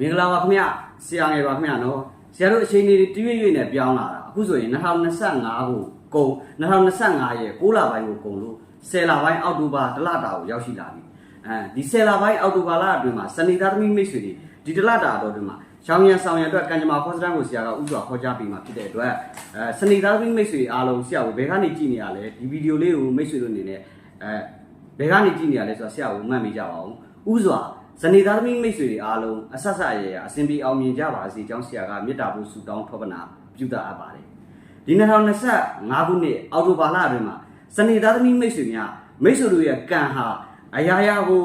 မင်္ဂလာပါခင်ဗျဆရာငယ်ပါခင်ဗျနော်ဆရာတို့အချိန်လေးတရွေ့ရွေ့နဲ့ပြောင်းလာတာအခုဆိုရင်2025ကိုကုန်2025ရဲ့6လပိုင်းကိုကုန်လို့10လပိုင်းအောက်တိုဘာတလတာကိုရောက်ရှိလာပြီအဲဒီ10လပိုင်းအောက်တိုဘာလအတွင်းမှာစနေသားသမီးမိတ်ဆွေတွေဒီတလတာတော့အတွင်းမှာရှောင်းရံဆောင်ရံအတွက်ကံကြမ္မာဖောစတန်ကိုဆရာကဥစွာခေါ်ကြားပေးมาဖြစ်တဲ့အတွက်အဲစနေသားသမီးမိတ်ဆွေအားလုံးဆရာကိုဘယ်ကနေကြည့်နေရလဲဒီဗီဒီယိုလေးကိုမိတ်ဆွေတို့အနေနဲ့အဲဘယ်ကနေကြည့်နေရလဲဆိုတော့ဆရာကိုမှတ်မိကြပါအောင်ဥစွာ ဇနီးသားသမီးမိတ်ဆွေတွေအားလုံးအဆက်ဆက်ရရအစဉ်ပြေအောင်မြင်ကြပါစေကြောင်းဆရာကမေတ္တာပို့ဆုတောင်းထောပနာပြုတာအပ်ပါတယ်ဒီ2025ခုနှစ်အောက်တိုဘာလအတွင်းမှာဇနီးသားသမီးမိတ်ဆွေများမိတ်ဆွေတို့ရဲ့ကံဟာအရာရာကို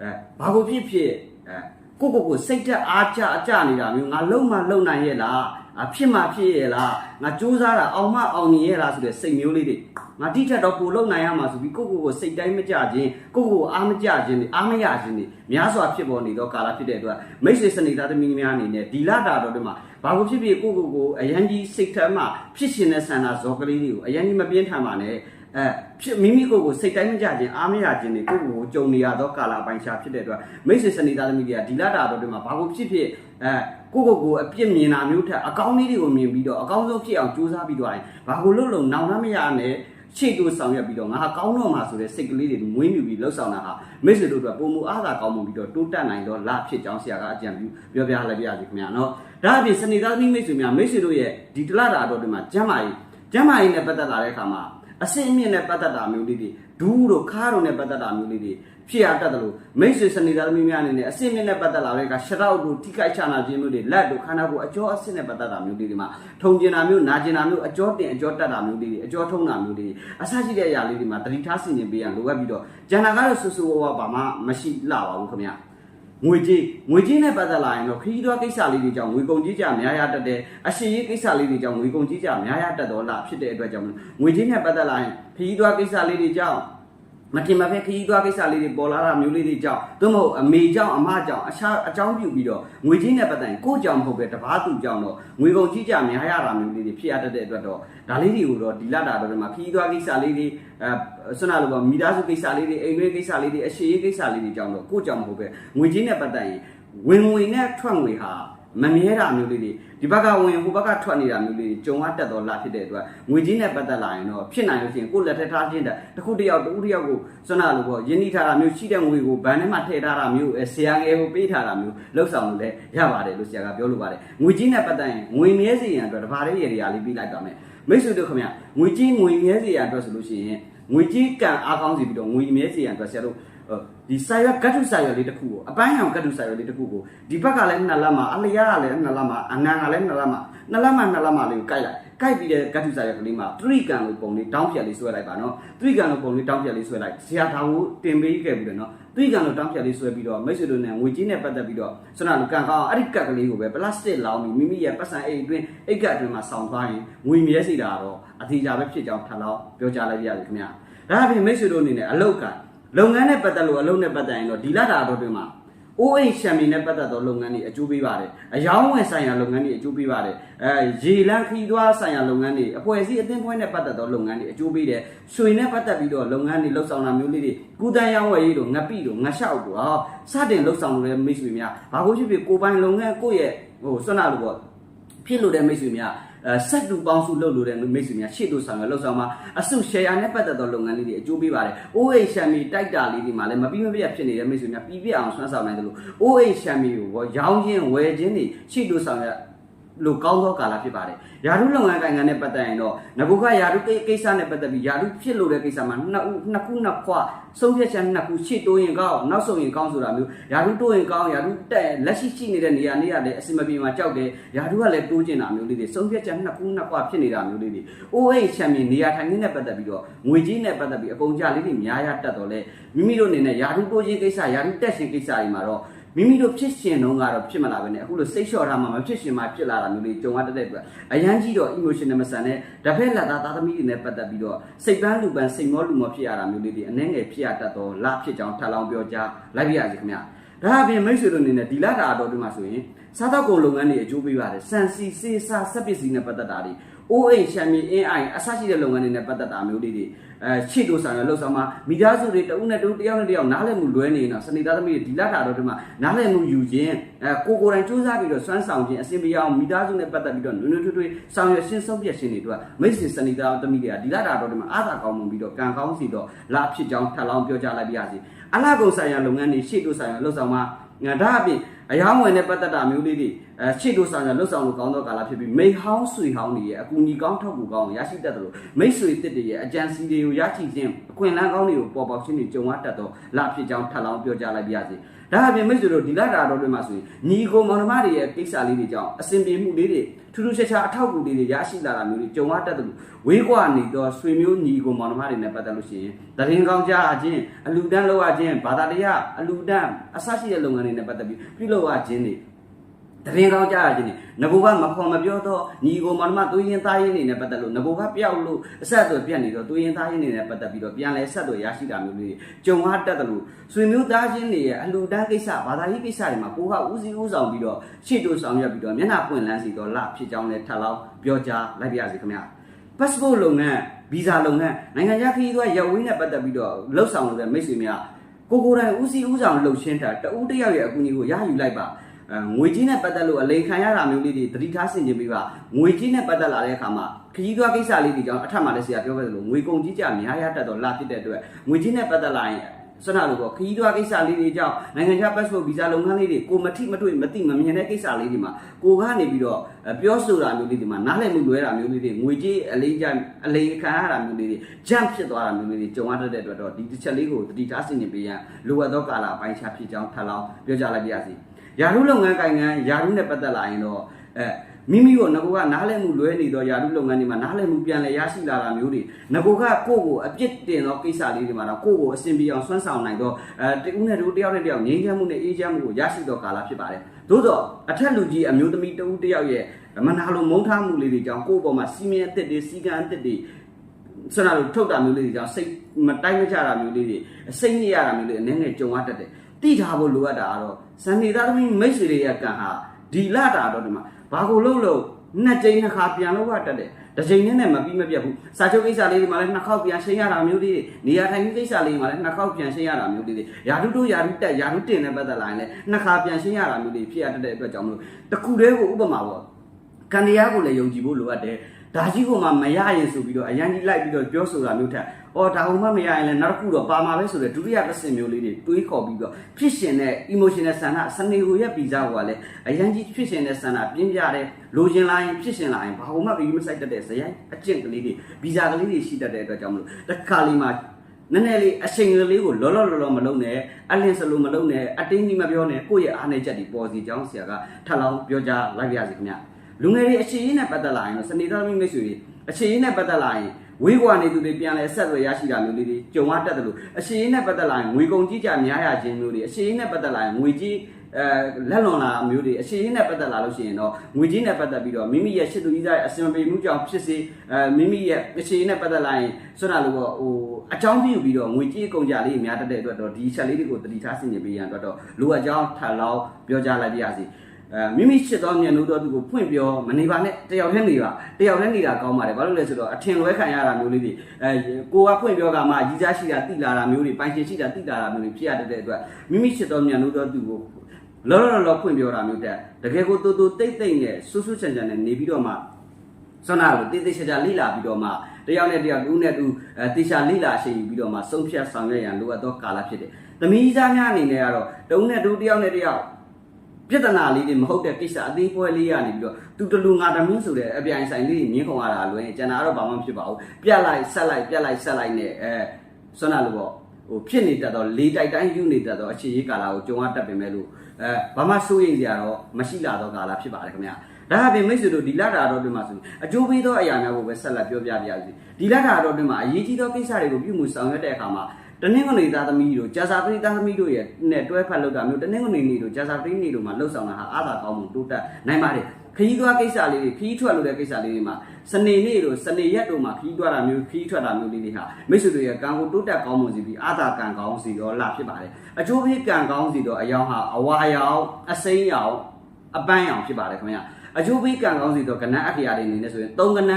အဲဘာကိုဖြစ်ဖြစ်အဲကိုကိုကိုစိတ်သက်အားချအကြနေတာမျိုးငါလုံမလုံနိုင်ရဲ့လားအဖြစ်မှဖြစ်ရဲ့လားငါစူးစမ်းတာအောင်မအောင်မြင်ရဲ့လားဆိုတဲ့စိတ်မျိုးလေးတွေ ငါတိထက်တော့ကိုလုံနိုင်ရမှာဆိုပြီးကိုကိုကိုစိတ်တိုင်းမကြခြင်းကိုကိုကိုအားမကြခြင်းတွေအားမရခြင်းတွေများစွာဖြစ်ပေါ်နေသောကာလဖြစ်တဲ့အတွက်မိတ်ဆွေစနေသားသမီးများအနေနဲ့ဒီလတာတော့ဒီမှာဘာကိုဖြစ်ဖြစ်ကိုကိုကိုအရန်ကြီးစိတ်ထမ်းမှဖြစ်ရှင်တဲ့ဆန္ဒဇောကလေးတွေကိုအရန်ကြီးမပြင်းထန်ပါနဲ့အဲဖြစ်မိမိကိုယ်ကိုစိတ်တိုင်းမကြခြင်းအားမရခြင်းတွေကိုကိုကိုကြုံနေရသောကာလပိုင်းခြားဖြစ်တဲ့အတွက်မိတ်ဆွေစနေသားသမီးတွေကဒီလတာတော့ဒီမှာဘာကိုဖြစ်ဖြစ်အဲကိုကိုကိုအပြစ်မြင်တာမျိုးထက်အကောင်းလေးတွေကိုမြင်ပြီးတော့အကောင်းဆုံးဖြစ်အောင်ကြိုးစားပြီးတော့ဘာကိုလို့လို့နောင်နှမရနဲ့ ရှေ့တိုးဆောင်ရွက်ပြီးတော့ငါဟာကောင်းတော့မှာဆိုတဲ့စိတ်ကလေးတွေမွေးမြူပြီးလှုပ်ဆောင်တာဟာမိတ်ဆွေတို့အတွက်ပုံမူအားသာကောင်းမှုပြီးတော့တိုးတက်နိုင်တော့လဖြစ်ကြောင်းဆရာကအကြံပြုပြောပြလိုက်ပြရစီခင်ဗျာနော်ဒါအပြင်စနေသားသမီးမိတ်ဆွေများမိတ်ဆွေတို့ရဲ့ဒီတလတာတော့ဒီမှာကျမ်းမာရေးကျမ်းမာရေးနဲ့ပတ်သက်လာတဲ့အခါမှာအစင်အမြင့်နဲ့ပတ်သက်တာမျိုးလေးတွေဒူးတို့ခါတို့နဲ့ပတ်သက်တာမျိုးလေးတွေ ဖြစ်ရတတ်တယ်လို့မိတ်ဆွေစနေသားသမီးများအနေနဲ့အစင်မြင့်နဲ့ပတ်သက်လာတဲ့အခါရှရောက်တို့ထိခိုက်ချနာခြင်းမျိုးတွေလက်တို့ခန္ဓာကိုယ်အကျော်အဆင့်နဲ့ပတ်သက်တာမျိုးလေးတွေမှာထုံကျင်တာမျိုးနာကျင်တာမျိုးအကျော်တင်အကျော်တက်တာမျိုးလေးတွေအကျော်ထုံတာမျိုးလေးတွေအဆရှိတဲ့အရာလေးတွေမှာတတိထားဆင်ခြင်ပေးရန်လိုအပ်ပြီးတော့ဂျန်နာကတော့ဆူဆူဝါဝါဘာမှမရှိလှပါဘူးခင်ဗျာငွေကြေးငွေကြေးနဲ့ပတ်သက်လာရင်တော့ခရီးသွားကိစ္စလေးတွေကြောင့်ငွေကုန်ကြေးကြများရတတ်တယ်အရှိရေးကိစ္စလေးတွေကြောင့်ငွေကုန်ကြေးကြများရတတ်တော့လားဖြစ်တဲ့အတွက်ကြောင့်ငွေကြေးနဲ့ပတ်သက်လာရင်ခရီးသွားကိစ္စလေးတွေကြောင့် မတင်မဖက်ခရီးသွားကိစ္စလေးတွေပေါ်လာတာမျိုးလေးတွေကြောင့်သို့မဟုတ်အမေကြောင့်အမကြောင့်အခြားအကြောင်းပြုပြီးတော့ငွေကြေးနဲ့ပတ်သက်ရင်ကိုယ့်ကြောင့်မဟုတ်ပဲတပားသူကြောင့်တော့ငွေကုန်ကြေးကြများရတာမျိုးလေးတွေဖြစ်ရတတ်တဲ့အတွက်တော့ဒါလေးတွေကိုတော့ဒီလတာတော့ဒီမှာခရီးသွားကိစ္စလေးတွေအဲဆွမ်းနာလိုပေါ့မိသားစုကိစ္စလေးတွေအိမ်တွင်းကိစ္စလေးတွေအရှိရေးကိစ္စလေးတွေကြောင့်တော့ကိုယ့်ကြောင့်မဟုတ်ပဲငွေကြေးနဲ့ပတ်သက်ရင်ဝင်ငွေနဲ့ထွက်ငွေဟာမမြဲတာမျိုးလေးတွေ ဒီဘက်ကဝင်ဟိုဘက်ကထွက်နေတာမျိုးလေးတွေကြုံရတတ်တော့လာဖြစ်တဲ့အတွက်ငွေကြီးနဲ့ပတ်သက်လာရင်တော့ဖြစ်နိုင်လို့ရှိရင်ကိုယ့်လက်ထက်ထားခြင်းတဲ့တစ်ခုတစ်ယောက်တစ်ဦးတစ်ယောက်ကိုစွမ်းနာလို့ပေါ့ယင်းနှီးထားတာမျိုးရှိတဲ့ငွေကိုဘဏ်ထဲမှာထည့်ထားတာမျိုးဆရာငယ်ကိုပေးထားတာမျိုးလှုပ်ဆောင်လို့လည်းရပါတယ်လို့ဆရာကပြောလို့ပါတယ်ငွေကြီးနဲ့ပတ်သက်ရင်ငွေမြဲစေရန်အတွက်တဘာလေးရေရာလေးပြီးလိုက်ပါမယ်မိတ်ဆွေတို့ခင်ဗျငွေကြီးငွေမြဲစေရန်အတွက်ဆိုလို့ရှိရင်ငွေကြီးကံအားကောင်းစီပြီးတော့ငွေမြဲစေရန်အတွက်ဆရာတို့ ဒီစာရွက်ကတ်ထုစာရွက်လေးတစ်ခုကိုအပိုင်းအောင်ကတ်ထုစာရွက်လေးတစ်ခုကိုဒီဘက်ကလည်းနှစ်လက်မှာအလျားကလည်းနှစ်လက်မှာအနံကလည်းနှစ်လက်မှာနှစ်လက်မှာနှစ်လက်မှာလေးကိုကိုက်လိုက်ကိုက်ပြီးတဲ့ကတ်ထုစာရွက်ကလေးမှာသရိကံလိုပုံလေးတောင်းပြက်လေးဆွဲလိုက်ပါနော်သရိကံလိုပုံလေးတောင်းပြက်လေးဆွဲလိုက်ဆရာတော်ကိုတင်ပေးခဲ့ပြီးတယ်နော်သရိကံလိုတောင်းပြက်လေးဆွဲပြီးတော့မိတ်ဆွေတို့နဲ့ငွေကြီးနဲ့ပတ်သက်ပြီးတော့ဆွမ်းနာလိုကံကောင်းအဲ့ဒီကတ်ကလေးကိုပဲပလတ်စတစ်လောင်းပြီးမိမိရဲ့ပတ်စံအိတ်အတွင်းအိတ်ကတ်အတွင်းမှာဆောင်းသွားရင်ငွေမြဲစီတာတော့အထီးကြပဲဖြစ်ကြောင်းထပ်လောက်ပြောကြားလိုက်ရစီခင်ဗျာဒါအပြင်မိတ်ဆွေတို့အနေနဲ့အလောက်က လုပ်ငန်းနဲ့ပတ်သက်လို့အလုပ်နဲ့ပတ်သက်ရင်တော့ဒီလတာတော့တွင်မှာ OH ရှမ်ပီနဲ့ပတ်သက်သောလုပ်ငန်းတွေအကျိုးပေးပါတယ်။အယောင်းဝယ်ဆိုင်ရာလုပ်ငန်းတွေအကျိုးပေးပါတယ်။အဲရေလန်းခီးသွားဆိုင်ရာလုပ်ငန်းတွေအဖွဲ့အစည်းအသင်းဖွဲ့နဲ့ပတ်သက်သောလုပ်ငန်းတွေအကျိုးပေးတယ်။ရွှေနဲ့ပတ်သက်ပြီးတော့လုပ်ငန်းတွေလှုပ်ဆောင်တာမျိုးလေးတွေကုတန်းရောင်းဝယ်ရေးတို့ငပိတို့ငလျှောက်တို့ဟောစတင်လှုပ်ဆောင်လို့လည်းမိတ်ဆွေများဘာလို့ဖြစ်ဖြစ်ကိုပိုင်လုပ်ငန်းကိုယ့်ရဲ့ဟိုစွမ်းနာလို့ပေါ့ဖြစ်လို့တဲ့မိတ်ဆွေများအဲ ဆက်တူပေါင်းစုလုပ်လို့တဲ့မိတ်ဆွေများရှေ့တို့ဆောင်ရလှုပ်ဆောင်မှာအစု share နဲ့ပတ်သက်သောလုပ်ငန်းလေးတွေအကျိုးပေးပါတယ်။ OH ရှမ်မီတိုက်တာလေးဒီမှာလည်းမပြီးမပြတ်ဖြစ်နေတဲ့မိတ်ဆွေများပြီးပြအောင်ဆွမ်းဆောင်နိုင်တယ်လို့ OH ရှမ်မီကိုရောရောင်းခြင်းဝယ်ခြင်းတွေရှေ့တို့ဆောင်ရ လို့ကောင်းသောကာလဖြစ်ပါတယ်။ယာရုလုပ်ငန်းကိုင်ငံနဲ့ပတ်သက်ရင်တော့ငကုကယာရုကိစ္စနဲ့ပတ်သက်ပြီးယာရုဖြစ်လို့တဲ့ကိစ္စမှာနှစ်ဦးနှစ်ခုနှစ်ခွဆုံးဖြတ်ချက်နှစ်ခုရှေ့တိုးရင်ကောင်းနောက်ဆုံးရင်ကောင်းဆိုတာမျိုးယာရုတိုးရင်ကောင်းယာရုတက်လက်ရှိရှိနေတဲ့နေရာနေရာလည်းအစင်မပြေမှာကြောက်တယ်ယာရုကလည်းတိုးကျင်တာမျိုးလေးတွေဆုံးဖြတ်ချက်နှစ်ခုနှစ်ခွဖြစ်နေတာမျိုးလေးတွေ OH ချန်ပီယံနေရာထိုင်ခင်းနဲ့ပတ်သက်ပြီးတော့ငွေကြီးနဲ့ပတ်သက်ပြီးအကုန်ကြလေးတွေများရတတ်တော့လေမိမိတို့အနေနဲ့ယာရုတိုးခြင်းကိစ္စယာရုတက်ခြင်းကိစ္စတွေမှာတော့ မိမိတို့ဖြစ်ရှင်တော့ကတော့ဖြစ်မလာပဲနဲ့အခုလိုစိတ်လျှော့ထားမှမဖြစ်ရှင်မှဖြစ်လာတာမျိုးလေးကြုံရတတ်တဲ့အတွက်အရန်ကြီးတော့ emotional မဆန်နဲ့တစ်ဖက်လက်သားသားသမီးတွေနဲ့ပတ်သက်ပြီးတော့စိတ်ပန်းလူပန်းစိတ်မောလူမောဖြစ်ရတာမျိုးလေးတွေအနှဲငယ်ဖြစ်ရတတ်တော့လဖြစ်ကြောင်းထပ်လောင်းပြောကြားလိုက်ပြရစီခင်ဗျာဒါအပြင်မိတ်ဆွေတို့အနေနဲ့ဒီလတာတော်တွေမှာဆိုရင်စားသောက်ကုန်လုပ်ငန်းတွေအကျိုးပေးပါတယ်စံစီစေးစားစက်ပစ္စည်းနဲ့ပတ်သက်တာတွေ OH ရှမ်းမြေအင်းအိုင်အဆရှိတဲ့လုပ်ငန်းတွေနဲ့ပတ်သက်တာမျိုးလေးတွေ အဲရှေ့တို့ဆောင်ရလှုပ်ဆောင်မှာမိသားစုတွေတဦးနဲ့တဦးတယောက်နဲ့တယောက်နားလည်မှုလွဲနေရင်တော့စနေသားသမီးတွေဒီလတာတော့ဒီမှာနားလည်မှုယူခြင်းအဲကိုကိုယ်တိုင်စူးစမ်းပြီးတော့စွမ်းဆောင်ခြင်းအစဉ်ပြေအောင်မိသားစုနဲ့ပတ်သက်ပြီးတော့နွေနွေထွေးထွေးဆောင်ရွက်ရှင်းဆုံးပြခြင်းတွေတို့ကမိတ်ဆွေစနေသားသမီးတွေကဒီလတာတော့ဒီမှာအားသာကောင်းမှုပြီးတော့ကံကောင်းစီတော့လာဖြစ်ကြောင်းထပ်လောင်းပြောကြလိုက်ပါရစေအလားကုန်ဆိုင်ရာလုပ်ငန်းတွေရှေ့တို့ဆိုင်ရာလှုပ်ဆောင်မှာငါ ဒါအပြင်အယောင်းဝင်တဲ့ပတ်သက်တာမျိုးလေးတွေအဲရှေ့တို့ဆောင်ရလှုပ်ဆောင်လို့ကောင်းသောကာလဖြစ်ပြီးမိဟောင်းဆွေဟောင်းတွေရဲ့အကူအညီကောင်းထောက်ကူကောင်းကိုရရှိတတ်တယ်လို့မိတ်ဆွေတစ်တွေရဲ့အကြံစီတွေကိုရရှိခြင်းအခွင့်အလမ်းကောင်းတွေကိုပေါ်ပေါက်ခြင်းတွေကြုံရတတ်တော့လာဖြစ်ကြောင်းထပ်လောင်းပြောကြားလိုက်ပါရစေ။ ဒါအပြင်မိတ်ဆွေတို့ဒီလတာတော်တွေမှာဆိုရင်ညီကိုမောင်နှမတွေရဲ့ကိစ္စလေးတွေကြောင့်အစဉ်ပြေမှုလေးတွေထူးထူးခြားခြားအထောက်အကူလေးတွေရရှိလာတာမျိုးတွေကြုံရတတ်တယ်လို့ဝေးကွာနေတော့ဆွေမျိုးညီကိုမောင်နှမတွေနဲ့ပတ်သက်လို့ရှိရင်တရင်ကောင်းကြခြင်းအလူတန်းလောက်ရခြင်းဘာသာတရားအလူတန်းအဆရှိတဲ့လုပ်ငန်းတွေနဲ့ပတ်သက်ပြီးပြုလုပ်ရခြင်းတွေ တရင်ကောင်းကြရခြင်းတွေငကိုကမဖော်မပြောတော့ညီကိုမောင်နှမသွေးရင်သားရင်တွေနဲ့ပတ်သက်လို့ငကိုကပျောက်လို့အဆက်အသွယ်ပြတ်နေတော့သွေးရင်သားရင်တွေနဲ့ပတ်သက်ပြီးတော့ပြန်လဲဆက်သွယ်ရရှိတာမျိုးလေးကြုံရတတ်တယ်လို့ဆွေမျိုးသားချင်းတွေရဲ့အလူတန်းကိစ္စဘာသာရေးကိစ္စတွေမှာကိုကဦးစီးဦးဆောင်ပြီးတော့ရှေ့တို့ဆောင်ရွက်ပြီးတော့မျက်နှာပွင့်လန်းစီတော့လဖြစ်ကြောင်းလဲထပ်လောင်းပြောကြားလိုက်ပါရစေခင်ဗျာ passport လုပ်ငန်းဗီဇာလုပ်ငန်းနိုင်ငံခြားခရီးသွားရပ်ဝေးနဲ့ပတ်သက်ပြီးတော့လှုပ်ဆောင်လို့တဲ့မိတ်ဆွေများကိုကိုယ်တိုင်ဦးစီးဦးဆောင်လှုပ်ရှင်းတာတဦးတစ်ယောက်ရဲ့အကူအညီကိုရယူလိုက်ပါအဲ ငွေကြီးနဲ့ပတ်သက်လို့အလိန်ခံရတာမျိုးလေးတွေသတိထားဆင်ခြင်ပေးပါငွေကြီးနဲ့ပတ်သက်လာတဲ့အခါမှာခရီးသွားကိစ္စလေးတွေကြောင့်အထက်မှာလည်းဆရာပြောခဲ့သလိုငွေကုန်ကြီးကြများရတတ်တော့လာဖြစ်တဲ့အတွက်ငွေကြီးနဲ့ပတ်သက်လာရင်စနလို့ပေါ့ခရီးသွားကိစ္စလေးတွေကြောင့်နိုင်ငံခြား passport visa လုပ်ငန်းလေးတွေကိုမထိမတွေ့မသိမမြင်တဲ့ကိစ္စလေးတွေမှာကိုကနေပြီးတော့ပြောဆိုတာမျိုးလေးတွေမှာနားလည်မှုလွဲတာမျိုးလေးတွေငွေကြေးအလေးကြအလေးခံရတာမျိုးလေးတွေ jump ဖြစ်သွားတာမျိုးလေးတွေကြုံရတတ်တဲ့အတွက်တော့ဒီတစ်ချက်လေးကိုတတိထားဆင်ခြင်ပေးရန်လိုအပ်သောကာလပိုင်းခြားဖြစ်ကြောင်းထပ်လောင်းပြောကြလိုက်ပါရစေ ယာရုလုပ်ငန်းကိုင်ငန်းယာရုနဲ့ပတ်သက်လာရင်တော့အဲမိမိကိုငကိုကနားလည်မှုလွဲနေသောယာရုလုပ်ငန်းတွေမှာနားလည်မှုပြန်လည်ရရှိလာတာမျိုးတွေငကိုကကိုယ့်ကိုအပြစ်တင်သောကိစ္စလေးတွေမှာတော့ကိုယ့်ကိုအစဉ်ပြေအောင်ဆွမ်းဆောင်နိုင်သောအဲတဦးနဲ့တူတယောက်နဲ့တယောက်ငြိမ်းချမ်းမှုနဲ့အေးချမ်းမှုကိုရရှိသောကာလဖြစ်ပါတယ်သို့တော့အထက်လူကြီးအမျိုးသမီးတဦးတယောက်ရဲ့မနာလိုမုန်းထားမှုလေးတွေကြောင့်ကိုယ့်ဘောမှာစီမင်းအစ်စ်တွေစီကံအစ်စ်တွေဆန္ဒလိုထုတ်တာမျိုးလေးတွေကြောင့်စိတ်မတိုင်းမကြတာမျိုးလေးတွေစိတ်ညစ်ရတာမျိုးလေးအနေနဲ့ကြုံရတတ်တယ် တိထားဖို့လိုအပ်တာကတော့ဇန်နေသားသမီးမိတ်ဆွေတွေရဲ့ကံဟာဒီလတာတော့ဒီမှာဘာကိုလို့လို့နှစ်ကြိမ်နှစ်ခါပြန်လို့ရတတ်တယ်တစ်ကြိမ်နဲ့နဲ့မပြီးမပြတ်ဘူးစာချုပ်ကိစ္စလေးတွေမှာလည်းနှစ်ခေါက်ပြန်ရှင်းရတာမျိုးလေးတွေနေရာထိုင်ကိစ္စလေးတွေမှာလည်းနှစ်ခေါက်ပြန်ရှင်းရတာမျိုးလေးတွေယာတုတို့ယာတုတက်ယာတုတင်နဲ့ပတ်သက်လာရင်လည်းနှစ်ခါပြန်ရှင်းရတာမျိုးလေးဖြစ်ရတတ်တဲ့အတွက်ကြောင့်မလို့တခုတည်းကိုဥပမာပေါ့ကံတရားကိုလည်းယုံကြည်ဖို့လိုအပ်တယ် ဒါကြီးကမှမရရင်ဆိုပြီးတော့အရန်ကြီးလိုက်ပြီးတော့ပြောဆိုတာမျိုးထက်အော်ဒါဟုမှမရရင်လည်းနောက်တစ်ခုတော့ပါမှာပဲဆိုတဲ့ဒုတိယတစ်ဆင့်မျိုးလေးတွေတွေးခေါ်ပြီးတော့ဖြစ်ရှင်တဲ့ emotional ဆန္ဒစနေကိုရဲ့ဗီဇာကလည်းအရန်ကြီးဖြစ်ရှင်တဲ့ဆန္ဒပြင်းပြတဲ့လိုချင်လာရင်ဖြစ်ရှင်လာရင်ဘာဟုမှပြီးမဆိုင်တတ်တဲ့ဇယိုင်းအကျင့်ကလေးတွေဗီဇာကလေးတွေရှိတတ်တဲ့အတွက်ကြောင့်မလို့တစ်ခါလေးမှာနည်းနည်းလေးအချိန်ကလေးကိုလောလောလောလောမလုံးနဲ့အလင်းစလိုမလုံးနဲ့အတင်းကြီးမပြောနဲ့ကိုယ့်ရဲ့အားနေချက်တွေပေါ်စီကြောင်းဆရာကထပ်လောင်းပြောကြားလိုက်ပါရစေခင်ဗျ လူငယ်တွေအခြေရင်းနဲ့ပတ်သက်လာရင်တော့စနေသားမိမိတ်ဆွေတွေအခြေရင်းနဲ့ပတ်သက်လာရင်ဝေးကွာနေသူတွေပြန်လဲဆက်သွယ်ရရှိတာမျိုးလေးတွေကြုံရတတ်တယ်လို့အခြေရင်းနဲ့ပတ်သက်လာရင်ငွေကုန်ကြီးကြများရခြင်းမျိုးတွေအခြေရင်းနဲ့ပတ်သက်လာရင်ငွေကြီးအဲလက်လွန်လာမျိုးတွေအခြေရင်းနဲ့ပတ်သက်လာလို့ရှိရင်တော့ငွေကြီးနဲ့ပတ်သက်ပြီးတော့မိမိရဲ့ရှစ်သူကြီးသားရဲ့အစင်ပေမှုကြောင့်ဖြစ်စေအဲမိမိရဲ့အခြေရင်းနဲ့ပတ်သက်လာရင်ဆွမ်းတာလို့ပေါ့ဟိုအကြောင်းပြုပြီးတော့ငွေကြီးကုန်ကြလေးများတတ်တဲ့အတွက်တော့ဒီချက်လေးတွေကိုတတိထားဆင်ခြင်ပေးရန်အတွက်တော့လိုအပ်ကြောင်းထပ်လောင်းပြောကြားလိုက်ပါရစေအဲ မိမိချစ်သောမျက်နှာတော်သူကိုဖွင့်ပြောမနေပါနဲ့တယောက်တည်းနေပါတယောက်တည်းနေတာကောင်းပါတယ်ဘာလို့လဲဆိုတော့အထင်လွဲခံရတာမျိုးလေးတွေအဲကိုကဖွင့်ပြောကမှကြီးစားရှိတာတိလာတာမျိုးတွေပိုင်ရှင်ရှိတာတိလာတာမျိုးတွေဖြစ်ရတဲ့အတွက်မိမိချစ်သောမျက်နှာတော်သူကိုလောလောလောဖွင့်ပြောတာမျိုးတဲ့တကယ်ကိုတူတူတိတ်တိတ်နဲ့ဆူဆူချန်ချန်နဲ့နေပြီးတော့မှဆွမ်းနာကိုတိတ်တိတ်ချာချာလိလာပြီးတော့မှတယောက်နဲ့တယောက်တူနဲ့တူအဲတေချာလိလာရှိပြီးတော့မှဆုံးဖြတ်ဆောင်ရွက်ရန်လိုအပ်သောကာလဖြစ်တယ်။သမီးသားများအနေနဲ့ကတော့တုံးနဲ့တူတယောက်နဲ့တယောက် ပြဿနာလေးတွေမဟုတ်တဲ့ကိစ္စအသေးပွဲလေးရနေပြီးတော့သူတလူငါတမင်းဆိုတဲ့အပြိုင်ဆိုင်လေးမြင်းခုံရတာလွယ်ကျန်တာတော့ဘာမှမဖြစ်ပါဘူးပြက်လိုက်ဆက်လိုက်ပြက်လိုက်ဆက်လိုက်နဲ့အဲဆွမ်းနာလို့ပေါ့ဟိုဖြစ်နေတတ်တော့လေးတိုက်တိုင်းယူနေတတ်တော့အခြေရေးကာလာကိုကြုံရတတ်ပင်မဲ့လို့အဲဘာမှစိုးရိမ်စရာတော့မရှိလာတော့ကာလာဖြစ်ပါတယ်ခင်ဗျာဒါအပြင်မိတ်ဆွေတို့ဒီလတာတော်တွင်မှာဆိုရင်အကျိုးပေးသောအရာများကိုပဲဆက်လက်ပြောပြပြရစီဒီလတာတော်တွင်မှာအရေးကြီးသောကိစ္စတွေကိုပြုမှုဆောင်ရွက်တဲ့အခါမှာ တနင်္ဂနွေသားသမီးတို့ကြာစာပရိသားသမီးတို့ရဲ့နဲ့တွဲဖက်လောက်တာမျိုးတနင်္ဂနွေနေ့တို့ကြာစာပရိနေ့တို့မှာလှုပ်ဆောင်တာဟာအားသာကောင်းမှုတိုးတက်နိုင်ပါတယ်ခရီးသွားကိစ္စလေးတွေခရီးထွက်လို့တဲ့ကိစ္စလေးတွေမှာစနေနေ့တို့စနေရက်တို့မှာခရီးသွားတာမျိုးခရီးထွက်တာမျိုးလေးတွေဟာမိတ်ဆွေတို့ရဲ့ကံကိုတိုးတက်ကောင်းမွန်စီပြီးအားသာကံကောင်းစီတော့လာဖြစ်ပါတယ်အကျိုးပေးကံကောင်းစီတော့အယောင်ဟာအဝါရောင်အစိမ်းရောင်အပန်းရောင်ဖြစ်ပါတယ်ခင်ဗျာအကျိုးပေးကံကောင်းစီတော့ကဏ္ဍအခရာတွေအနေနဲ့ဆိုရင်၃ကဏ္ဍ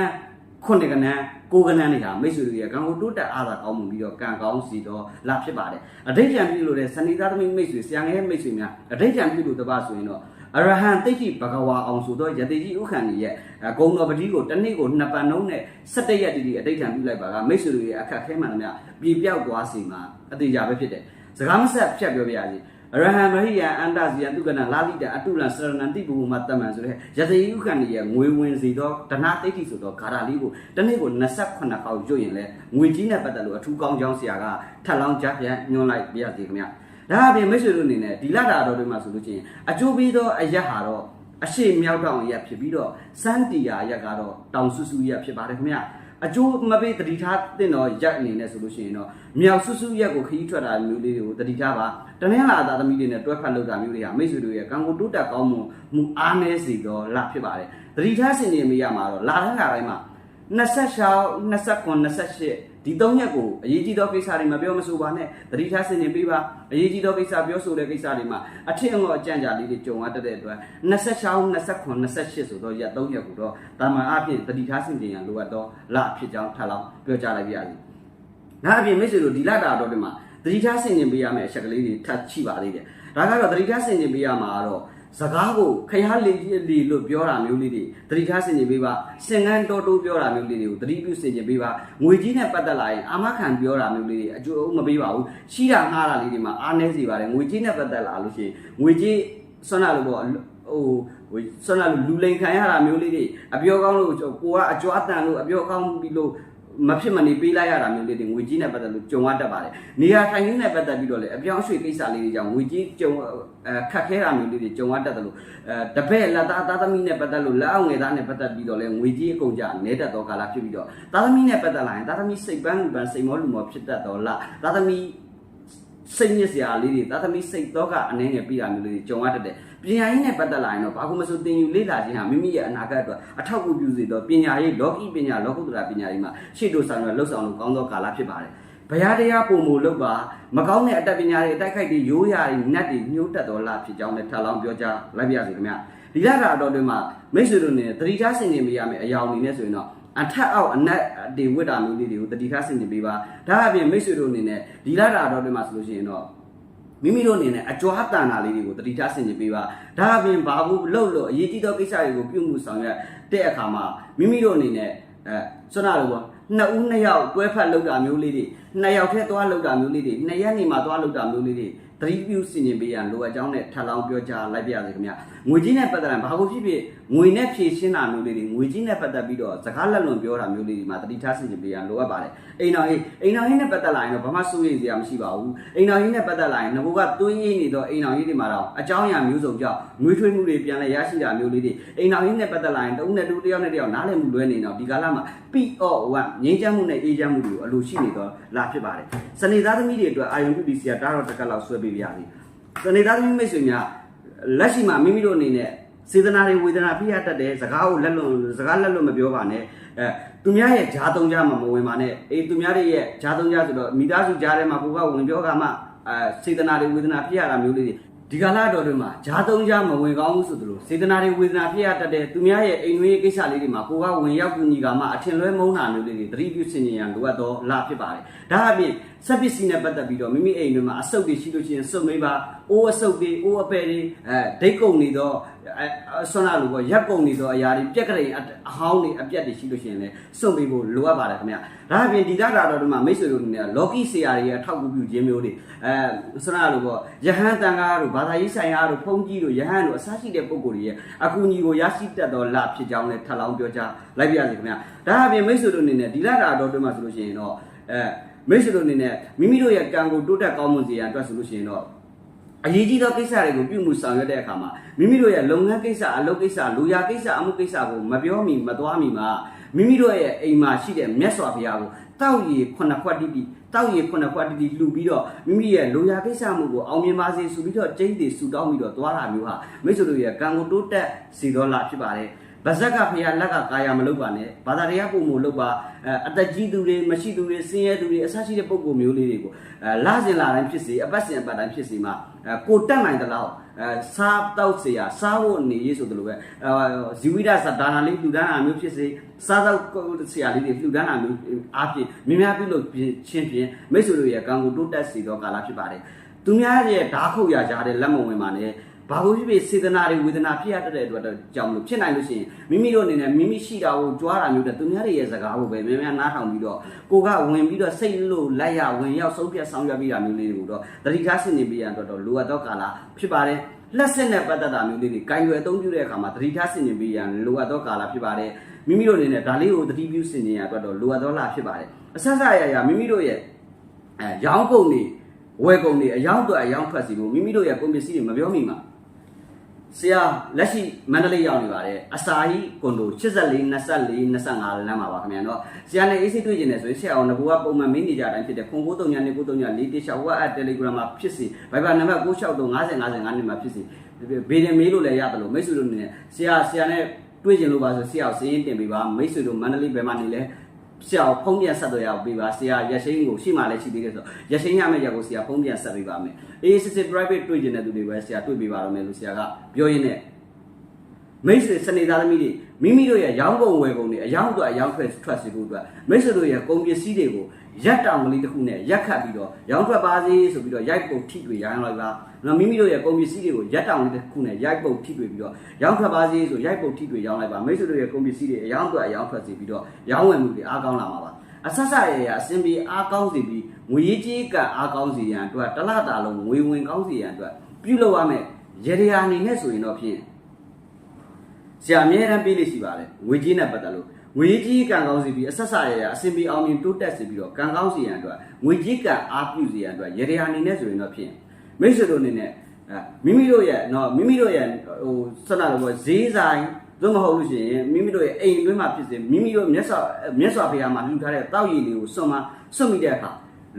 ခုနှစ်ကနန်းကိုးကနန်းတွေကမိတ်ဆွေတို့ရဲ့ကံကိုတိုးတက်အားသာကောင်းမှုပြီးတော့ကံကောင်းစီတော့လာဖြစ်ပါတယ်အဋိဋ္ဌံပြုလို့တဲ့စနေသားသမီးမိတ်ဆွေဆရာငယ်မိတ်ဆွေများအဋိဋ္ဌံပြုလို့တပတ်ဆိုရင်တော့အရဟံတိတ်တိဘဂဝါအောင်ဆိုတော့ယတိကြီးဥက္ကံကြီးရဲ့ဂုံတော်ပတိကိုတစ်နေ့ကိုနှစ်ပတ်နှုံးနဲ့17ရက်တိတိအဋိဋ္ဌံပြုလိုက်ပါကမိတ်ဆွေတို့ရဲ့အခက်ခဲမှန်သမျှပြေပြောက်သွားစီမှာအသေးကြပဲဖြစ်တယ်စကားမဆက်ဖြတ်ပြောပြရစီအ ရဟံမဟိယံအန္တဇီယံသူကနလာလိတအတုလံစရဏံတိဘူမတမန်ဆိုတဲ့ယတိဥက္ကံကြီးရဲ့ငွေဝင်စီတော့ဒနာတိတ်တိဆိုတော့ဂါရလေးကိုတစ်နေ့ကို28ခေါက်ရွတ်ရင်လဲငွေကြီးနဲ့ပတ်သက်လို့အထူးကောင်းကြောင်းဆရာကထပ်လောင်းကြပြန်ညွှန်လိုက်ပြရစီခင်ဗျဒါအပြင်မိတ်ဆွေတို့အနေနဲ့ဒီလတာတော်တွေမှာဆိုလို့ချင်းအကျိုးပေးသောအရက်ဟာတော့အရှိမြောက်တောင်ရက်ဖြစ်ပြီးတော့စန်းတီယာရက်ကတော့တောင်ဆူဆူရက်ဖြစ်ပါတယ်ခင်ဗျ အကျိုးမပေးတတိထားတဲ့တော့ရက်အနေနဲ့ဆိုလို့ရှိရင်တော့မြောက်ဆူဆူရက်ကိုခရီးထွက်တာမျိုးလေးတွေကိုတတိထားပါတနင်္လာသားသမီးတွေနဲ့တွဲဖက်လုပ်တာမျိုးတွေဟာမိတ်ဆွေတို့ရဲ့ကံကိုတိုးတက်ကောင်းမှုမူအားနည်းစေတော့လဖြစ်ပါတယ်တတိထားစင်နေမိရမှာတော့လာတိုင်းလာတိုင်းမှာ26 29 28 ဒီ၃ရက်ကိုအရေးကြီးသောကိစ္စတွေမပြောမဆိုပါနဲ့တတိထားစင်နေပေးပါအရေးကြီးသောကိစ္စပြောဆိုတဲ့ကိစ္စတွေမှာအထင်အငေါအကြံကြာလေးတွေကြုံရတတ်တဲ့အတွက်26 29 28ဆိုတော့ရက်၃ရက်ကိုတော့တာမန်အဖြစ်တတိထားစင်နေရန်လိုအပ်တော့လဖြစ်ကြောင်းထပ်လောင်းပြောကြားလိုက်ပါရစေ။ဒါအပြင်မိတ်ဆွေတို့ဒီလတာတော့ဒီမှာတတိထားစင်နေပေးရမယ့်အချက်ကလေးတွေထပ်ရှိပါသေးတယ်။ဒါကတော့တတိထားစင်နေပေးရမှာတော့ စကားကိုခရလေးလေးလို့ပြောတာမျိုးလေးတွေတတိထားစင်ကြပေးပါစင်ကန်းတော်တိုးပြောတာမျိုးလေးတွေကိုတတိပြုစင်ကြပေးပါငွေကြီးနဲ့ပတ်သက်လာရင်အာမခံပြောတာမျိုးလေးတွေအကျိုးမပေးပါဘူးရှိတာငှားတာလေးတွေမှာအားနည်းစေပါတယ်ငွေကြီးနဲ့ပတ်သက်လာလို့ရှိရင်ငွေကြီးဆွမ်းလာလို့ပေါ့ဟိုဟိုဆွမ်းလာလို့လူလိန်ခံရတာမျိုးလေးတွေအပြောကောင်းလို့ကိုကအကြွားတန်လို့အပြောကောင်းပြီးလို့ မဖြစ်မနေပေးလိုက်ရတာမျိုးလေးတွေငွေကြီးနဲ့ပတ်သက်လို့ကြုံရတတ်ပါတယ်။နေရာထိုင်ခင်းနဲ့ပတ်သက်ပြီးတော့လည်းအပြောင်းအရွှေ့ကိစ္စလေးတွေကြောင့်ငွေကြီးကြုံအဲခက်ခဲတာမျိုးလေးတွေကြုံရတတ်တယ်လို့အဲတပည့်လက်သားသားသမီးနဲ့ပတ်သက်လို့လက်အောင်ငယ်သားနဲ့ပတ်သက်ပြီးတော့လည်းငွေကြီးအကုန်ကြနဲတတ်သောကာလဖြစ်ပြီးတော့သားသမီးနဲ့ပတ်သက်လာရင်သားသမီးစိတ်ပန်းလူပန်းစိတ်မောလူမောဖြစ်တတ်တော့လားသားသမီး စိတ်ညစ်စရာလေးတွေသားသမီးစိတ်တော့ကအနှဲငယ်ပြီးတာမျိုးလေးတွေကြုံရတတ်တယ်ပညာရေးနဲ့ပတ်သက်လာရင်တော့ဘာကူမဆိုသင်ယူလေ့လာခြင်းဟာမိမိရဲ့အနာဂတ်အတွက်အထောက်အကူပြုစေတော့ပညာရေးလောကီပညာလောကုတ္တရာပညာရေးမှာရှေ့တို့ဆောင်ရွက်လှုပ်ဆောင်လို့ကောင်းသောကာလဖြစ်ပါတယ်ဘရားတရားပုံမူလုပ်ပါမကောင်းတဲ့အတတ်ပညာတွေအတိုက်ခိုက်တွေရိုးရာတွေနတ်တွေညှိုးတက်တော်လာဖြစ်ကြောင်းလည်းထပ်လောင်းပြောကြားလိုက်ပါရစေခင်ဗျဒီလကအတော်တွင်မှာမိတ်ဆွေတို့နဲ့တတိထားဆင်နေမိရမယ်အယောင်အနေနဲ့ဆိုရင်တော့ အထက်အောက်အနက်တွေဝိတာမျိုးလေးတွေကိုတတိထားဆင်နေပေးပါဒါအပြင်မိတ်ဆွေတို့အနေနဲ့ဒီလကအတော်တွင်မှာဆိုလို့ရှိရင်တော့မိမိတို့အနေနဲ့အကြွားတန်တာလေးတွေကိုတတိထားဆင်ခြင်ပေးပါဒါအပြင်ဘာဘူးလှုပ်လို့အရေးကြီးသောကိစ္စတွေကိုပြုမှုဆောင်ရွက်တဲ့အခါမှာမိမိတို့အနေနဲ့အဲဆွမ်းနာလို့ပေါ့နှစ်ဦးနှစ်ယောက်တွဲဖက်လှုပ်တာမျိုးလေးတွေနှစ်ယောက်ထဲသွားလှုပ်တာမျိုးလေးတွေနှစ်ရက်နေမှာသွားလှုပ်တာမျိုးလေးတွေ တတိပြုဆင်ခြင်ပေးရန်လိုအပ်ကြောင်းနဲ့ထပ်လောင်းပြောကြားလိုက်ပါရစေခင်ဗျငွေကြီးနဲ့ပတ်သက်တာဘာလို့ဖြစ်ဖြစ်ငွေနဲ့ဖြည့်ရှင်းတာမျိုးလေးတွေငွေကြီးနဲ့ပတ်သက်ပြီးတော့စကားလက်လွန်ပြောတာမျိုးလေးတွေမှာတတိထားဆင်ခြင်ပေးရန်လိုအပ်ပါတယ်အိမ်တော်ကြီးအိမ်တော်ကြီးနဲ့ပတ်သက်လာရင်တော့ဘာမှစိုးရိမ်စရာမရှိပါဘူးအိမ်တော်ကြီးနဲ့ပတ်သက်လာရင်ငဘိုးကတွင်းရင်းနေတော့အိမ်တော်ကြီးတွေမှာတော့အကြောင်းအရာမျိုးစုံကြောင့်ငွေထွေးမှုတွေပြန်လဲရရှိတာမျိုးလေးတွေအိမ်တော်ကြီးနဲ့ပတ်သက်လာရင်တဦးနဲ့တူတယောက်နဲ့တယောက်နားလည်မှုလွဲနေတော့ဒီကာလမှာ PO1 ငြိမ်းချမ်းမှုနဲ့အေးချမ်းမှုတွေကိုအလိုရှိနေတော့လာဖြစ်ပါတယ် စနေသားသမီးတွေအတွက်အာယုံပြုပြီးဆရာတားတော့တက်ကလောက်ဆွဲပေးပြရစီစနေသားသမီးမိတ်ဆွေများလက်ရှိမှာမိမိတို့အနေနဲ့စေတနာတွေဝေဒနာဖိရတတ်တယ်စကားကိုလက်လွန်စကားလက်လွန်မပြောပါနဲ့အဲသူများရဲ့ဂျားသုံးကြားမှာမဝင်ပါနဲ့အေးသူများတွေရဲ့ဂျားသုံးကြားဆိုတော့မိသားစုကြားထဲမှာကိုကဝင်ပြောကမှအဲစေတနာတွေဝေဒနာဖိရတာမျိုးလေးတွေဒီကလာတော်တွေမှာဂျားသုံးကြားမဝင်ကောင်းဘူးဆိုသလိုစေတနာတွေဝေဒနာဖိရတတ်တယ်သူများရဲ့အိမ်တွင်းကိစ္စလေးတွေမှာကိုကဝင်ရောက်ကူညီကမှအထင်လွဲမုန်းတာမျိုးလေးတွေသတိပြုဆင်ခြင်ရန်လိုအပ်တော့လာဖြစ်ပါတယ်ဒါအပြင် စက်ပစ္စည်းနဲ့ပတ်သက်ပြီးတော့မိမိအိမ်တွေမှာအဆုတ်တွေရှိလို့ရှိရင်စုပ်မိပါအိုးအဆုတ်တွေအိုးအပယ်တွေအဲဒိတ်ကုန်နေတော့အဲဆွမ်းလာလို့ပေါ့ရက်ကုန်နေတော့အရာတွေပြက်ကလေးအဟောင်းတွေအပြက်တွေရှိလို့ရှိရင်လည်းစုပ်ပြီးဖို့လိုအပ်ပါတယ်ခင်ဗျဒါအပြင်ဒီတာတာတော်တို့မှာမိတ်ဆွေတို့အနေနဲ့လော်ကီဆရာတွေရဲ့ထောက်ကူပြုခြင်းမျိုးတွေအဲဆွမ်းလာလို့ပေါ့ယဟန်တန်ကားတို့ဘာသာရေးဆိုင်ရာတို့ဖုန်းကြီးတို့ယဟန်တို့အစရှိတဲ့ပုံကိုယ်တွေရဲ့အကူအညီကိုရရှိတတ်တော်လဖြစ်ကြောင်းလည်းထပ်လောင်းပြောကြားလိုက်ပြရစီခင်ဗျဒါအပြင်မိတ်ဆွေတို့အနေနဲ့ဒီလာတာတော်တို့မှာဆိုလို့ရှိရင်တော့အဲ မိတ်ဆွေတို့အနေနဲ့မိမိတို့ရဲ့ကံကိုတိုးတက်ကောင်းမွန်စေရန်အတွက်ဆိုလို့ရှိရင်တော့အရေးကြီးသောကိစ္စတွေကိုပြုမှုဆောင်ရွက်တဲ့အခါမှာမိမိတို့ရဲ့လုပ်ငန်းကိစ္စအလုပ်ကိစ္စလူရာကိစ္စအမှုကိစ္စကိုမပြောမီမသွားမီမှာမိမိတို့ရဲ့အိမ်မှာရှိတဲ့မြတ်စွာဘုရားကိုတောက်ရီခုနှစ်ခွက်တိတိတောက်ရီခုနှစ်ခွက်တိတိလှူပြီးတော့မိမိရဲ့လူရာကိစ္စမှုကိုအောင်မြင်ပါစေဆိုပြီးတော့ကျင်းတည်ဆူတောင်းပြီးတော့သွားတာမျိုးဟာမိတ်ဆွေတို့ရဲ့ကံကိုတိုးတက်စေတော်လာဖြစ်ပါတယ် ဗဇက်ကဖះလက်ကကာယမလုပ်ပါနဲ့ဘာသာတရားပုံမလုပ်ပါအဲအသက်ကြီးသူတွေမရှိသူတွေဆင်းရဲသူတွေအဆရှိတဲ့ပုံကိုမျိုးလေးတွေကိုအဲလာစဉ်လာတိုင်းဖြစ်စေအပတ်စဉ်အပတ်တိုင်းဖြစ်စေမှာအဲကိုတက်နိုင်တဲ့လောက်အဲစားတောက်เสียစားဖို့နေရေးဆိုသလိုပဲအဲဇီဝိဒသဒါနာလေးလှူဒန်းတာမျိုးဖြစ်စေစားတော့เสียလေးတွေလှူဒန်းတာမျိုးအားဖြင့်မြင်များပြုလို့ချင်းဖြင့်မိတ်ဆွေတို့ရဲ့ကံကိုတိုးတက်စေသောကာလဖြစ်ပါတယ်သူများရဲ့ဓာခုတ်ရကြတဲ့လက်မဝင်ပါနဲ့ ဘာလို့ဖြစ်ဖြစ်စေတနာတွေဝေဒနာဖြစ်ရတဲ့အတွက်တော့ကြောင့်မလို့ဖြစ်နိုင်လို့ရှိရင်မိမိတို့အနေနဲ့မိမိရှိတာကိုကြွားတာမျိုးတဲ့သူများတွေရဲ့စကားကိုပဲများများနားထောင်ပြီးတော့ကိုကဝင်ပြီးတော့စိတ်လို့လိုက်ရဝင်ရောက်ဆုံးဖြတ်ဆောင်ရွက်ပြီးတာမျိုးလေးတွေကိုတော့တတိထားဆင်နေပြရတော့တော့လိုအပ်သောကာလဖြစ်ပါတယ်လက်စစ်နဲ့ပတ်သက်တာမျိုးလေးတွေကင်ရွယ်အသုံးပြုတဲ့အခါမှာတတိထားဆင်နေပြရလိုအပ်သောကာလဖြစ်ပါတယ်မိမိတို့အနေနဲ့ဒါလေးကိုတတိပြုဆင်နေရတော့တော့လိုအပ်သောလာဖြစ်ပါတယ်အဆက်ဆက်ရရမိမိတို့ရဲ့အဲရောင်းကုန်တွေဝယ်ကုန်တွေအယောင်းတော့အယောင်းထွက်စီဖို့မိမိတို့ရဲ့ကုန်ပစ္စည်းတွေမပြောမိမှာ ဆရာလက်ရှိမန္တလေးရောက်နေပါတယ်အစာကြီးကွန်ဒို84 24 25လမ်းမှာပါခင်ဗျာနော်ဆရာနဲ့အေးစိတွေ့ကျင်တယ်ဆိုရင်ဆရာအောင်ငကူကပုံမှန်မင်းနေကြတိုင်းဖြစ်တဲ့ခွန်ကို39နဲ့ကို39 4တိရှောက်ဝက်အ Telegram မှာဖြစ်စီဗိုက်ဘာနံပါတ်663 50 55နဲ့မှာဖြစ်စီဘေးနဲ့မေးလို့လည်းရတယ်လို့မိတ်ဆွေတို့နေနဲ့ဆရာဆရာနဲ့တွေ့ကျင်လို့ပါဆိုဆရာကိုစည်ရင်တင်ပေးပါမိတ်ဆွေတို့မန္တလေးဘယ်မှာနေလဲ ဆရာကိုဖုန်းပြန်ဆက်တော့ရအောင်ပေးပါဆရာရရှိန်ကိုရှိမှလည်းရှိသေးတယ်ဆိုရရှိန်ရမယ့်ရက်ကိုဆရာဖုန်းပြန်ဆက်ပေးပါမယ်အေးစစ်စစ် private တွေ့ကျင်တဲ့သူတွေပဲဆရာတွေ့ပေးပါတော့မယ်လို့ဆရာကပြောရင်းနဲ့မိတ်ဆွေစနေသားသမီးတွေမိမိတို့ရဲ့ရောင်းကုန်ဝယ်ကုန်တွေအယောင်းအတွက်အယောင်းထွက်ထွက်စီဖို့အတွက်မိတ်ဆွေတို့ရဲ့ကုန်ပစ္စည်းတွေကိုရက်တောင်ကလေးတစ်ခုနဲ့ရက်ခတ်ပြီးတော့ရောင်းထွက်ပါစေဆိုပြီးတော့ရိုက်ပုတ်ထိတွေရောင်းလိုက်ပါ နော်မိမိတို့ရဲ့ကုန်ပစ္စည်းတွေကိုရက်တောင်လေးတစ်ခုနဲ့ရိုက်ပုတ်ထိတွေပြီးတော့ရောင်းထွက်ပါစေဆိုရိုက်ပုတ်ထိတွေရောင်းလိုက်ပါမိတ်ဆွေတို့ရဲ့ကုန်ပစ္စည်းတွေအယောင်းအတွက်အယောင်းထွက်စီပြီးတော့ရောင်းဝယ်မှုတွေအားကောင်းလာမှာပါအဆက်ဆက်ရရအစင်ပြီးအားကောင်းစီပြီးငွေရေးကြေးကအားကောင်းစီရန်အတွက်တစ်လတာလုံးငွေဝင်ကောင်းစီရန်အတွက်ပြုလုပ်ရမယ်ရေဒီယာအနေနဲ့ဆိုရင်တော့ဖြင့်ဆရာအမြဲတမ်းပေးလိရှိပါတယ်ငွေကြီးနဲ့ပတ်သက်လို့ငွေကြီးကံကောင်းစီပြီးအဆက်ဆက်ရရအစင်ပြီးအောင်မြင်တိုးတက်စီပြီးတော့ကံကောင်းစီရန်အတွက်ငွေကြီးကံအားပြုစီရန်အတွက်ရေဒီယာအနေနဲ့ဆိုရင်တော့ဖြင့် မိတ်ဆွေတို့အနေနဲ့အဲမိမိတို့ရဲ့နော်မိမိတို့ရဲ့ဟိုစနလို့ပေါ့ဈေးဆိုင်သို့မဟုတ်လို့ရှိရင်မိမိတို့ရဲ့အိမ်တွင်းမှာဖြစ်စေမိမိတို့မျက်စောမျက်စောဖေးမှာလှူထားတဲ့တောက်ရည်လေးကိုစွန့်မစွန့်မိတဲ့အခါ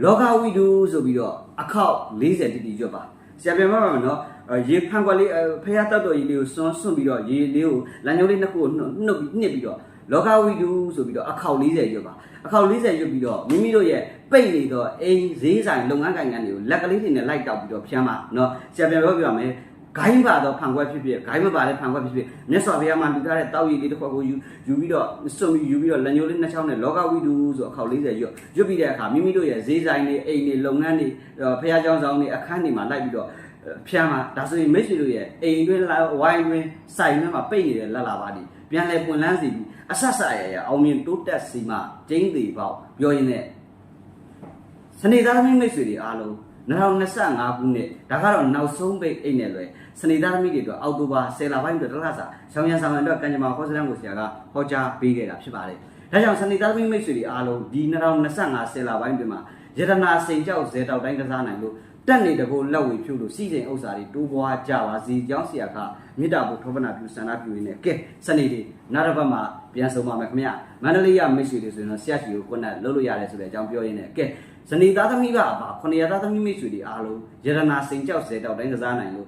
လောကဝိတုဆိုပြီးတော့အခောက်40တိတိကျွတ်ပါဆရာပြန်ပါမယ်နော်ရေဖန်ခွက်လေးဖះတက်တော်ကြီးလေးကိုစွန်းစွန့်ပြီးတော့ရေလေးကိုလမ်းညိုးလေးနှစ်ခုကိုနှုတ်နှုတ်ပြီးနှစ်ပြီးတော့ လောကဝိတုဆိုပြီးတော့အခေါက်40ရွတ်ပါအခေါက်40ရွတ်ပြီးတော့မိမိတို့ရဲ့ပိတ်နေတော့အိမ်ဈေးဆိုင်လုပ်ငန်းကိုင်ကံတွေကိုလက်ကလေးတွေနဲ့လိုက်တောက်ပြီးတော့ဖြန်းပါနော်ဆရာပြန်ပြောပြမယ်ဂိုင်းပါတော့ဖန်ခွက်ဖြစ်ဖြစ်ဂိုင်းမပါလည်းဖန်ခွက်ဖြစ်ဖြစ်မြတ်စွာဘုရားမှာလူထားတဲ့တောက်ရည်လေးတစ်ခွက်ကိုယူယူပြီးတော့စွန့်ပြီးယူပြီးတော့လက်ညှိုးလေးနှစ်ချောင်းနဲ့လောကဝိတုဆိုအခေါက်40ရွတ်ရွတ်ပြီးတဲ့အခါမိမိတို့ရဲ့ဈေးဆိုင်တွေအိမ်တွေလုပ်ငန်းတွေဘုရားကျောင်းဆောင်တွေအခန်းတွေမှာလိုက်ပြီးတော့ဖျားမှာဒါဆိုရင်မိတ်ဆွေတို့ရဲ့အိမ်တွင်းဝိုင်းတွင်းစိုင်တွင်းမှာပိတ်နေတဲ့လက်လာပါဒီပြန်လဲပွင့်လန်းစီပြီး အဆက်ဆက်ရရအောင်မြင်တိုးတက်စီမှကျင်းသေးပေါ့ပြောရင်းနဲ့စနေသားသမီးမိတ်ဆွေတွေအားလုံး2025ခုနှစ်ဒါကတော့နောက်ဆုံးပိတ်အိတ်နဲ့လွယ်စနေသားသမီးတွေအတွက်အောက်တိုဘာ10လပိုင်းအတွက်တစ်လစာဆောင်းရံဆောင်ရံအတွက်ကံကြမ္မာခေါ်စလန်ကိုဆရာကဟောကြားပေးခဲ့တာဖြစ်ပါတယ်ဒါကြောင့်စနေသားသမီးမိတ်ဆွေတွေအားလုံးဒီ2025 10လပိုင်းတွင်မှာယတနာစိန်ကြောက်ဇဲတောက်တိုင်းကစားနိုင်လို့ တက်နေတကိုလက်ဝေဖြုတ်လို့စီစဉ်ဥစ္စာတွေတိုးပွားကြပါစီကျောင်းဆရာကမေတ္တာပို့ထောပနာပြုဆန္ဒပြုရင်းနဲ့ကဲစနေတွေနောက်တစ်ပတ်မှာပြန်ဆုံပါမယ်ခင်ဗျမန္တလေးရမိတ်ဆွေတွေဆိုရင်တော့ဆရာကြီးကိုကိုယ်နဲ့လှုပ်လို့ရတယ်ဆိုတဲ့အကြောင်းပြောရင်းနဲ့ကဲဇနီးသားသမီးကပါခொနရသားသမီးမိတ်ဆွေတွေအားလုံးယရနာစိန်ကြောက်စေတောက်တိုင်းကစားနိုင်လို့